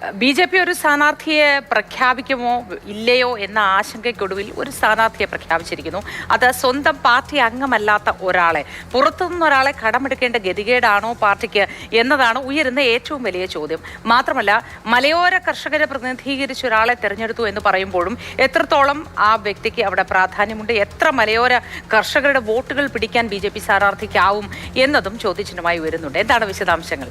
B J P ഒരു സ്ഥാനാർത്ഥിയെ പ്രഖ്യാപിക്കുമോ ഇല്ലയോ എന്ന ആശങ്കയ്ക്കൊടുവിൽ ഒരു സ്ഥാനാർത്ഥിയെ പ്രഖ്യാപിച്ചിരിക്കുന്നു. അത് സ്വന്തം പാർട്ടി അംഗമല്ലാത്ത ഒരാളെ പുറത്തുനിന്ന് ഒരാളെ കടമെടുക്കേണ്ട ഗതികേടാണോ പാർട്ടിക്ക് എന്നതാണ് ഉയരുന്ന ഏറ്റവും വലിയ ചോദ്യം. മാത്രമല്ല മലയോര കർഷകരെ പ്രതിനിധീകരിച്ച് ഒരാളെ തെരഞ്ഞെടുത്തു എന്ന് പറയുമ്പോഴും എത്രത്തോളം ആ വ്യക്തിക്ക് അവിടെ പ്രാധാന്യമുണ്ട് എത്ര മലയോര കർഷകരുടെ വോട്ടുകൾ പിടിക്കാൻ ബി ജെ പി സ്ഥാനാർത്ഥിക്കാവും എന്നതും ചോദ്യചിഹ്നമായി ഉയരുന്നുണ്ട്. എന്താണ് വിശദാംശങ്ങൾ?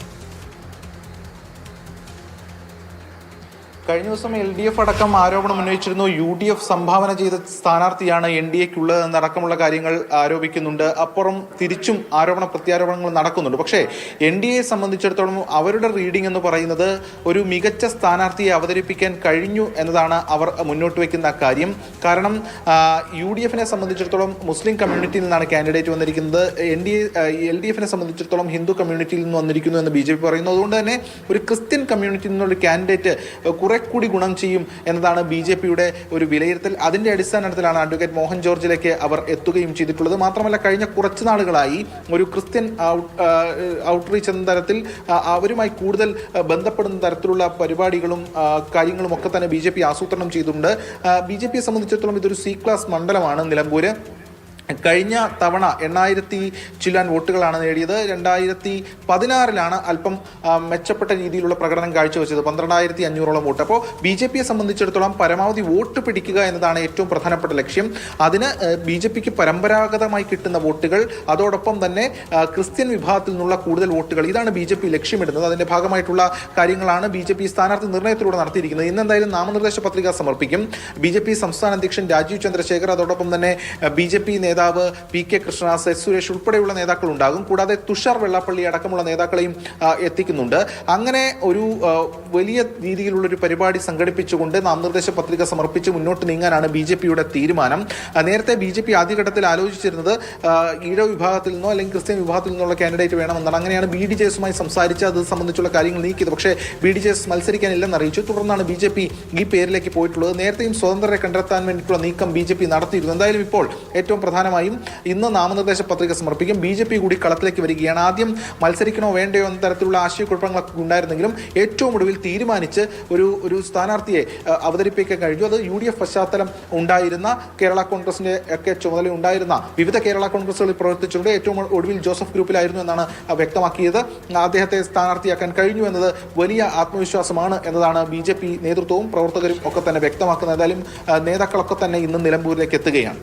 കഴിഞ്ഞ ദിവസം എൽ ഡി എഫ് അടക്കം ആരോപണം ഉന്നയിച്ചിരുന്നു. യു ഡി എഫ് സംഭാവന ചെയ്ത സ്ഥാനാർത്ഥിയാണ് എൻ ഡി എക്കുള്ളത് എന്നടക്കമുള്ള കാര്യങ്ങൾ ആരോപിക്കുന്നുണ്ട്. അപ്പുറം തിരിച്ചും ആരോപണ പ്രത്യാരോപണങ്ങൾ നടക്കുന്നുണ്ട്. പക്ഷേ എൻ ഡി എയെ സംബന്ധിച്ചിടത്തോളം അവരുടെ റീഡിംഗ് എന്ന് പറയുന്നത് ഒരു മികച്ച സ്ഥാനാർത്ഥിയെ അവതരിപ്പിക്കാൻ കഴിഞ്ഞു എന്നതാണ് അവർ മുന്നോട്ട് വയ്ക്കുന്ന കാര്യം. കാരണം യു ഡി എഫിനെ സംബന്ധിച്ചിടത്തോളം മുസ്ലിം കമ്മ്യൂണിറ്റിയിൽ നിന്നാണ് കാൻഡിഡേറ്റ് വന്നിരിക്കുന്നത്. എൻ ഡി എൽ ഡി എഫിനെ സംബന്ധിച്ചിടത്തോളം ഹിന്ദു കമ്മ്യൂണിറ്റിയിൽ നിന്ന് വന്നിരിക്കുന്നു എന്ന് ബി ജെ പി പറയുന്നു. അതുകൊണ്ട് തന്നെ ഒരു ക്രിസ്ത്യൻ കമ്മ്യൂണിറ്റിയിൽ നിന്നുള്ള കാൻഡിഡേറ്റ് കുറെ കൂടി ഗുണം ചെയ്യും എന്നതാണ് ബി ജെ പിയുടെ ഒരു വിലയിരുത്തൽ. അതിന്റെ അടിസ്ഥാനത്തിലാണ് അഡ്വക്കേറ്റ് മോഹൻ ജോർജിലേക്ക് അവർ എത്തുകയും ചെയ്തിട്ടുള്ളത്. മാത്രമല്ല കഴിഞ്ഞ കുറച്ച് നാളുകളായി ഒരു ക്രിസ്ത്യൻ ഔട്ട്റീച്ച് എന്ന തരത്തിൽ അവരുമായി കൂടുതൽ ബന്ധപ്പെടുന്ന തരത്തിലുള്ള പരിപാടികളും കാര്യങ്ങളും ഒക്കെ തന്നെ ബി ആസൂത്രണം ചെയ്തിട്ടുണ്ട്. ബി ജെ പിയെ സംബന്ധിച്ചിടത്തോളം ഇതൊരു സി ക്ലാസ് മണ്ഡലമാണ് നിലമ്പൂര്. കഴിഞ്ഞ തവണ എണ്ണായിരത്തി ചില്ലാൻ വോട്ടുകളാണ് നേടിയത്. രണ്ടായിരത്തി പതിനാറിലാണ് അല്പം മെച്ചപ്പെട്ട രീതിയിലുള്ള പ്രകടനം കാഴ്ചവെച്ചത്. പന്ത്രണ്ടായിരത്തി അഞ്ഞൂറോളം വോട്ട്. അപ്പോൾ ബി ജെ പിയെ സംബന്ധിച്ചിടത്തോളം പരമാവധി വോട്ട് പിടിക്കുക എന്നതാണ് ഏറ്റവും പ്രധാനപ്പെട്ട ലക്ഷ്യം. അതിന് ബി ജെ പിക്ക് പരമ്പരാഗതമായി കിട്ടുന്ന വോട്ടുകൾ അതോടൊപ്പം തന്നെ ക്രിസ്ത്യൻ വിഭാഗത്തിൽ നിന്നുള്ള കൂടുതൽ വോട്ടുകൾ. ഇതാണ് ബി ജെ പി ലക്ഷ്യമിടുന്നത്. അതിന്റെ ഭാഗമായിട്ടുള്ള കാര്യങ്ങളാണ് ബി ജെ പി സ്ഥാനാർത്ഥി നിർണയത്തിലൂടെ നടത്തിയിരിക്കുന്നത്. ഇന്ന് എന്തായാലും നാമനിർദ്ദേശ പത്രിക സമർപ്പിക്കും. ബി ജെ പി സംസ്ഥാന അധ്യക്ഷൻ രാജീവ് ചന്ദ്രശേഖർ അതോടൊപ്പം തന്നെ ബി ജെ പി നേതാവ് P K Krishnadas S Suresh ഉൾപ്പെടെയുള്ള നേതാക്കൾ ഉണ്ടാകും കൂടാതെ തുഷാർ വെള്ളാപ്പള്ളി അടക്കമുള്ള നേതാക്കളെയും എത്തിക്കുന്നുണ്ട്. അങ്ങനെ ഒരു വലിയ രീതിയിലുള്ള ഒരു പരിപാടി സംഘടിപ്പിച്ചുകൊണ്ട് നാമനിർദ്ദേശ പത്രിക സമർപ്പിച്ച് മുന്നോട്ട് നീങ്ങാനാണ് ബി ജെ പിയുടെ തീരുമാനം. നേരത്തെ ബി ജെ പി ആദ്യഘട്ടത്തിൽ ആലോചിച്ചിരുന്നത് ഈഴ വിഭാഗത്തിൽ നിന്നോ അല്ലെങ്കിൽ ക്രിസ്ത്യൻ വിഭാഗത്തിൽ നിന്നുള്ള കാൻഡിഡേറ്റ് വേണമെന്നാണ്. അങ്ങനെയാണ് ബി ഡി ജെ എസുമായി സംസാരിച്ച് അത് സംബന്ധിച്ചുള്ള കാര്യങ്ങൾ നീക്കിയത്. പക്ഷേ ബി ഡി ജെ എസ് മത്സരിക്കാനില്ലെന്ന് അറിയിച്ചു. തുടർന്നാണ് ബി ജെ പി ഈ പേരിലേക്ക് പോയിട്ടുള്ളത്. നേരത്തെയും സ്വതന്ത്രരെ കണ്ടെത്താൻ വേണ്ടിയിട്ടുള്ള നീക്കം ബി ജെ പി നടത്തിയിരുന്നു. എന്തായാലും ഇപ്പോൾ ഏറ്റവും പ്രധാനമായും ഇന്ന് നാമനിർദ്ദേശ പത്രിക സമർപ്പിക്കും. ബി ജെ പി കൂടി കളത്തിലേക്ക് വരികയാണ്. ആദ്യം മത്സരിക്കണോ വേണ്ടയോ എന്ന തരത്തിലുള്ള ആശയക്കുഴപ്പങ്ങളൊക്കെ ഉണ്ടായിരുന്നെങ്കിലും ഏറ്റവും ഒടുവിൽ തീരുമാനിച്ച് ഒരു ഒരു സ്ഥാനാർത്ഥിയെ അവതരിപ്പിക്കാൻ കഴിഞ്ഞു. അത് യു ഡി എഫ് പശ്ചാത്തലം ഉണ്ടായിരുന്ന കേരള കോൺഗ്രസിന്റെ ഒക്കെ ചുമതല ഉണ്ടായിരുന്ന വിവിധ കേരള കോൺഗ്രസുകളിൽ പ്രവർത്തിച്ചുകൊണ്ട് ഏറ്റവും ഒടുവിൽ ജോസഫ് ഗ്രൂപ്പിലായിരുന്നു എന്നാണ് വ്യക്തമാക്കിയത്. അദ്ദേഹത്തെ സ്ഥാനാർത്ഥിയാക്കാൻ കഴിഞ്ഞു എന്നത് വലിയ ആത്മവിശ്വാസമാണ് എന്നതാണ് ബി ജെ പി നേതൃത്വവും പ്രവർത്തകരും ഒക്കെ തന്നെ വ്യക്തമാക്കുന്നത്. എന്തായാലും നേതാക്കളൊക്കെ തന്നെ ഇന്ന് നിലമ്പൂരിലേക്ക് എത്തുകയാണ്.